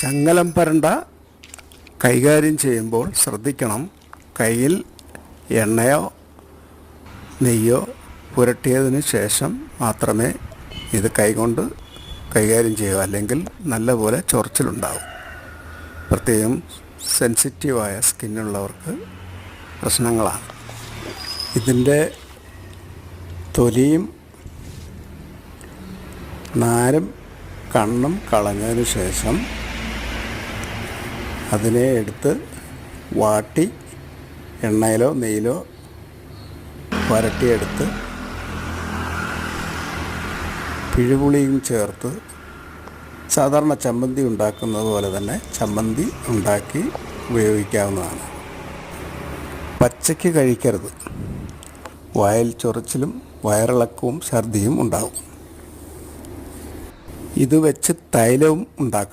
ചങ്ങലം പരണ്ട കൈകാര്യം ചെയ്യുമ്പോൾ ശ്രദ്ധിക്കണം. കയ്യിൽ എണ്ണയോ നെയ്യോ പുരട്ടിയതിന് ശേഷം മാത്രമേ ഇത് കൈകൊണ്ട് കൈകാര്യം ചെയ്യുക. അല്ലെങ്കിൽ നല്ലപോലെ ചൊറിച്ചിലുണ്ടാവും. പ്രത്യേകം സെൻസിറ്റീവായ സ്കിന്നുള്ളവർക്ക് പ്രശ്നങ്ങളാണ്. ഇതിന്റെ തൊലിയും നാരും കണ്ണും കളഞ്ഞതിന് ശേഷം അതിനെ എടുത്ത് വാട്ടി എണ്ണയിലോ നെയ്യിലോ വരട്ടിയെടുത്ത് പിഴുപുളിയും ചേർത്ത് സാധാരണ ചമ്മന്തി ഉണ്ടാക്കുന്നത് പോലെ തന്നെ ചമ്മന്തി ഉണ്ടാക്കി ഉപയോഗിക്കാവുന്നതാണ്. പച്ചയ്ക്ക് കഴിക്കരുത്. വയൽ ചൊറിച്ചിലും വയറിളക്കവും ഛർദിയും ഉണ്ടാവും ഇത് വെച്ച് തൈലവും ഉണ്ടാക്കാം.